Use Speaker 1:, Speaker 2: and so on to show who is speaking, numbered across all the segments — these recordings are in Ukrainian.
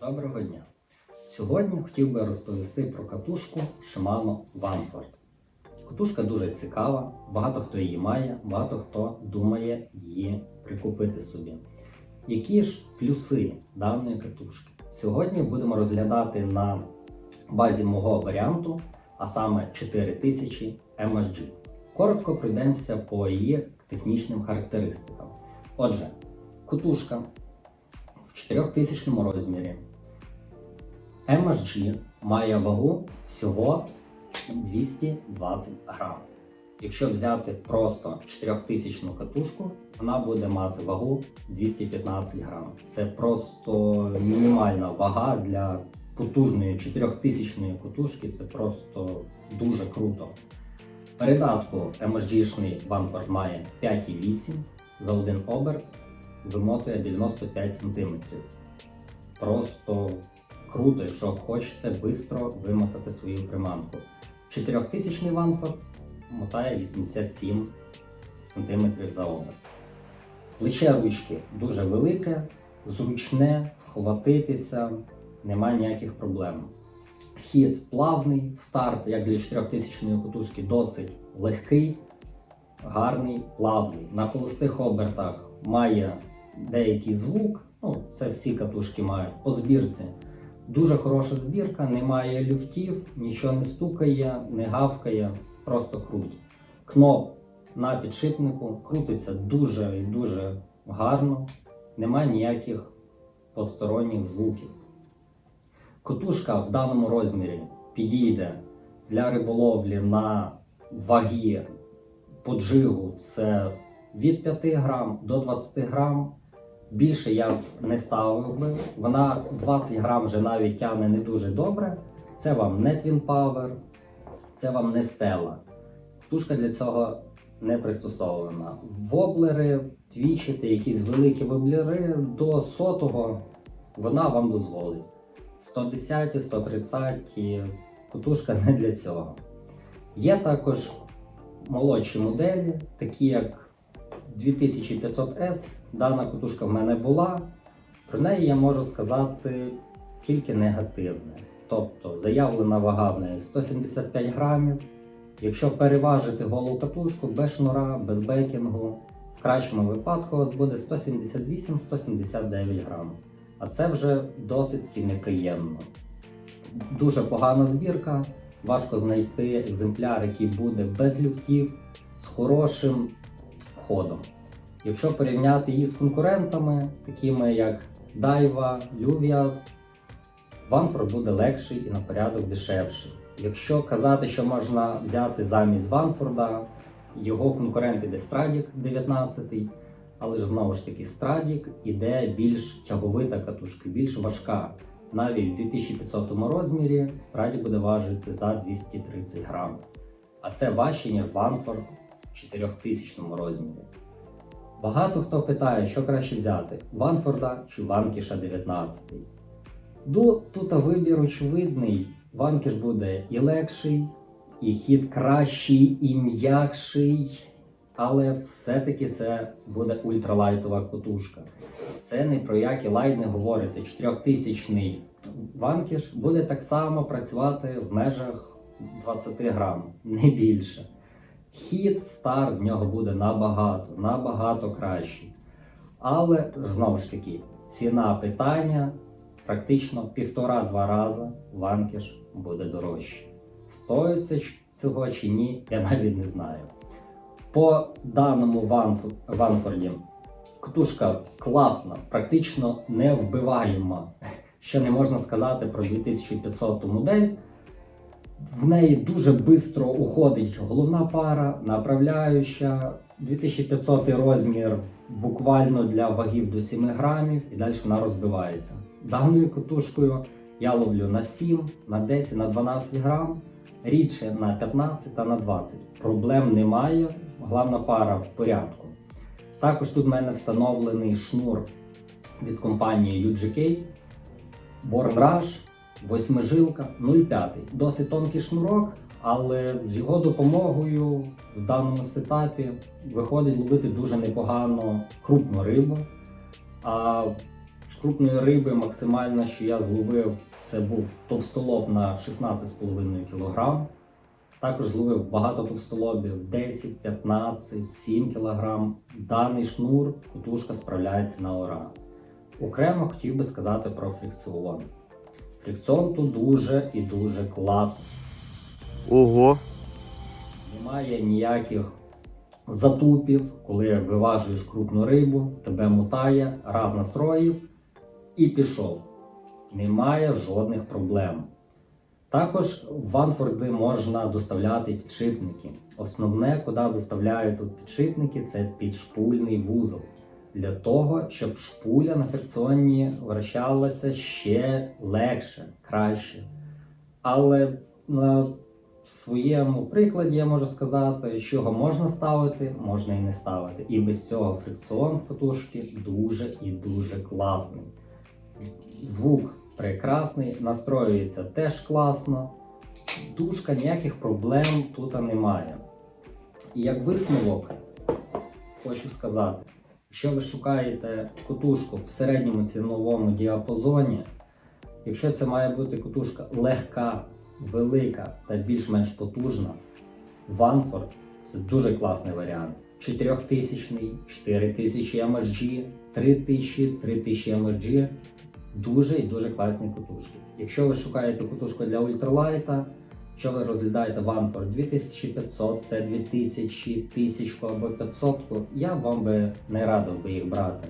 Speaker 1: Доброго дня! Сьогодні хотів би розповісти про катушку Shimano Vanford. Катушка дуже цікава, багато хто її має, багато хто думає її прикупити собі. Які ж плюси даної катушки? Сьогодні будемо розглядати на базі мого варіанту, а саме 4000 MSG. Коротко пройдемося по її технічним характеристикам. Отже, катушка в 4000 розмірі. MSG має вагу всього 220 грам. Якщо взяти просто 4000 катушку, вона буде мати вагу 215 грам. Це просто мінімальна вага для потужної 4000 катушки. Це просто дуже круто. Передатку MSG-шний Vanguard має 5,8 за один оберт вимотує 95 см. Просто круто, якщо хочете швидко вимотати свою приманку. 4000 Vanford мотає 87 см за оберт. Плече ручки дуже велике, зручне, хватитися, немає ніяких проблем. Хід плавний, старт, як для 4000 катушки, досить легкий, гарний, плавний. На холостих обертах має деякий звук, ну це всі катушки мають по збірці. Дуже хороша збірка, немає люфтів, нічого не стукає, не гавкає, просто круть. Кноп на підшипнику крутиться дуже і дуже гарно, немає ніяких посторонніх звуків. Котушка в даному розмірі підійде для риболовлі на ваги по джигу це від 5 грам до 20 грам. Більше я не ставив би. Вона 20 грам вже навіть тягне не дуже добре. Це вам не Twin Power, це вам не стела. Птушка для цього не пристосована. Воблери, твічити, якісь великі воблери до сотого вона вам дозволить. 110, 130 кутушка не для цього. Є також молодші моделі, такі як 2500S. Дана кутушка в мене була. Про неї я можу сказати тільки негативне. Тобто заявлена вага в неї 175 грамів. Якщо переважити голу катушку без шнура, без бекінгу, в кращому випадку у вас буде 178-179 грамів. А це вже досить неприємно. Дуже погана збірка, важко знайти екземпляр, який буде без люфтів, з хорошим ходом. Якщо порівняти її з конкурентами, такими як Daiwa, Luvias, Ванфорд буде легший і на порядок дешевший. Якщо казати, що можна взяти замість Ванфорда, його конкурент іде Stradic 19, але ж знову ж таки Stradic іде більш тяговита катушка, більш важка. Навіть в 2500 розмірі Stradic буде важити за 230 грам. А це важче, ніж Ванфорд 4000 розмірі. Багато хто питає, що краще взяти: Ванфорда чи Ванкіша 19. Ну, тут вибір очевидний. Ванкіш буде і легший, і хід кращий, і м'якший. Але все-таки це буде ультралайтова катушка. Це не про який лайт не говориться. 4000 ванкіш буде так само працювати в межах 20 грам, не більше. Хід, старт в нього буде набагато, набагато кращий. Але знову ж таки, ціна питання практично півтора-два рази ванкіш буде дорожче. Стоїть це цього чи ні, я навіть не знаю. По даному Ванф- Ванфорді катушка класна, практично невбиваєма. Що не можна сказати про 2500 модель. В неї дуже швидко уходить головна пара, направляюча, 2500 розмір буквально для вагів до 7 грамів і далі вона розбивається. Даною катушкою я ловлю на 7, на 10, на 12 грам, рідше на 15 та на 20. Проблем немає, головна пара в порядку. Також тут в мене встановлений шнур від компанії UGK Born Rush, восьмижилка 0,5. Досить тонкий шнурок, але з його допомогою в даному сетапі виходить ловити дуже непогано крупну рибу. А З крупної риби максимально, що я зловив, це був товстолоб на 16,5 кг. Також зловив багато товстолобів 10, 15, 7 кг. Даний шнур кутушка справляється на ура. Окремо хотів би сказати про фрикціон. Фрикціон тут дуже і дуже класний.
Speaker 2: Ого.
Speaker 1: Немає ніяких затупів, коли виважуєш крупну рибу, тебе мутає, раз настроїв і пішов. Немає жодних проблем. Також в Ванфорди можна доставляти підшипники. Основне, куди доставляють тут підшипники, це підшпульний вузол. Для того, щоб шпуля на фрикціоні вращалася ще легше, краще. Але на своєму прикладі я можу сказати, що його можна ставити, можна і не ставити. І без цього фрикціон в катушці дуже і дуже класний. Звук прекрасний, настроюється теж класно. Дужка ніяких проблем тут немає. І як висновок, хочу сказати, якщо ви шукаєте катушку в середньому ціновому діапазоні, якщо це має бути катушка легка, велика та більш-менш потужна, Ванфорд це дуже класний варіант. 4000, 4000 MRG, 3000, 3000 MRG. Дуже і дуже класні катушки. Якщо ви шукаєте катушку для ультралайта, якщо ви розглядаєте Ванфорд 2500, це 2000, 1000 або 500, я вам би не радив би їх брати.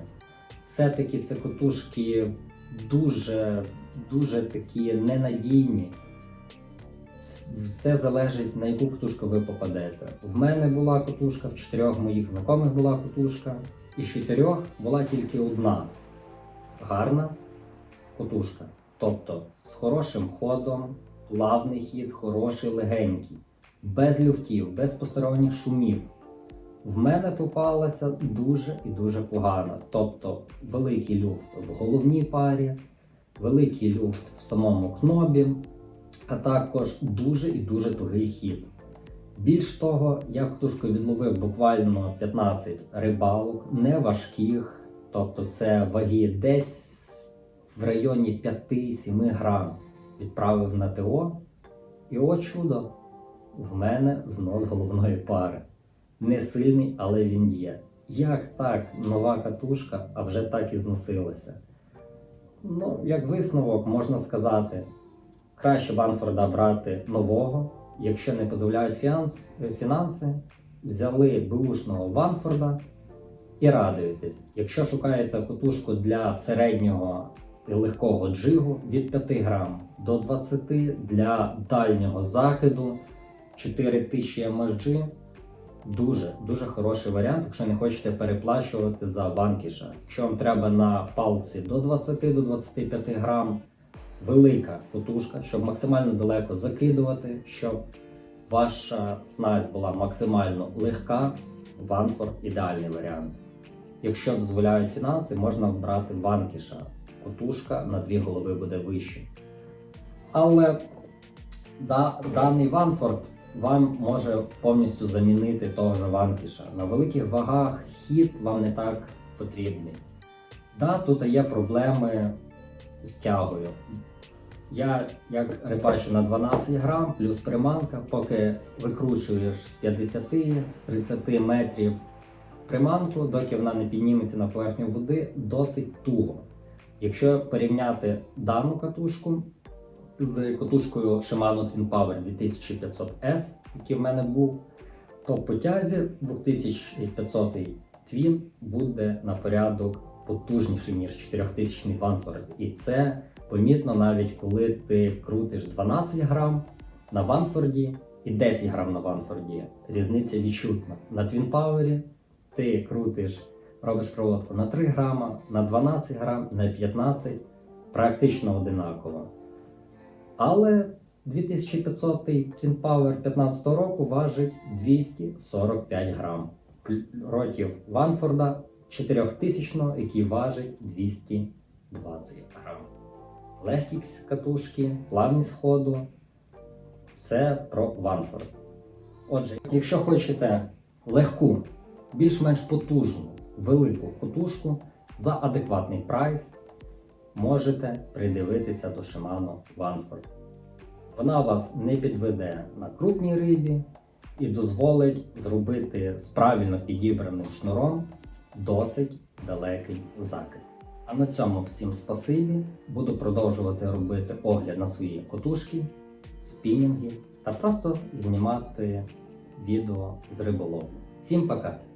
Speaker 1: Все-таки це катушки дуже, дуже такі ненадійні. Все залежить на яку катушку ви попадете. В мене була катушка, в чотирьох моїх знайомих була катушка, і з чотирьох була тільки одна гарна катушка. Тобто з хорошим ходом, плавний хід, хороший, легенький, без люфтів, без посторонніх шумів. В мене попалася дуже і дуже погана. Тобто великий люфт в головній парі, великий люфт в самому кнобі, а також дуже і дуже тугий хід. Більш того, я катушкою відловив буквально 15 рибалок, не важких, тобто це ваги десь в районі 5-7 грам. Відправив на ТО, і о чудо! В мене знос головної пари. Не сильний, але він є. Як так, нова катушка, а вже так і зносилася. Ну, як висновок, можна сказати, краще Ванфорда брати нового, якщо не дозволяють фінанс, фінанси, взяли бушного Ванфорда і радуєтесь. Якщо шукаєте катушку для середнього легкого джигу від 5 грам до 20 для дальнього закиду 4000 MSG, Дуже дуже хороший варіант, якщо не хочете переплачувати за банкіша. Якщо вам треба на палці до 20 до 25 грам, велика потужка, щоб максимально далеко закидувати, щоб ваша снасть була максимально легка, ванфор ідеальний варіант. Якщо дозволяють фінанси, можна брати ванкіша. Котушка на дві голови буде вище. Але да, даний ванфорд вам може повністю замінити того ж ванкіша. На великих вагах хід вам не так потрібний. Да, тут є проблеми з тягою. Я як рибачу на 12 грам плюс приманка, поки викручуєш з 50 з 30 метрів приманку, доки вона не підніметься на поверхню води, досить туго. Якщо порівняти дану катушку з катушкою Shimano Twin Power 2500S, який в мене був, то по тязі 2500 Twin буде на порядок потужніший, ніж 4000 Ванфорд. І це помітно навіть коли ти крутиш 12 грам на Ванфорді і 10 грам на Ванфорді. Різниця відчутна. На Twin Power ти крутиш, робиш проводку на 3 грама, на 12 грам, на 15 практично одинаково. Але 2500 Twin Power 15 року важить 245 грам. Років Ванфорда 4000, який важить 220 грам. Легкість катушки, плавність ходу. Це про Ванфорд. Отже, якщо хочете легку, більш-менш потужну, велику катушку за адекватний прайс, можете придивитися до Shimano Vanford. Вона вас не підведе на крупній рибі і дозволить зробити з правильно підібраним шнуром досить далекий закид. А на цьому всім спасибі. Буду продовжувати робити огляд на свої котушки, спінінги та просто знімати відео з риболовлі. Всім пока!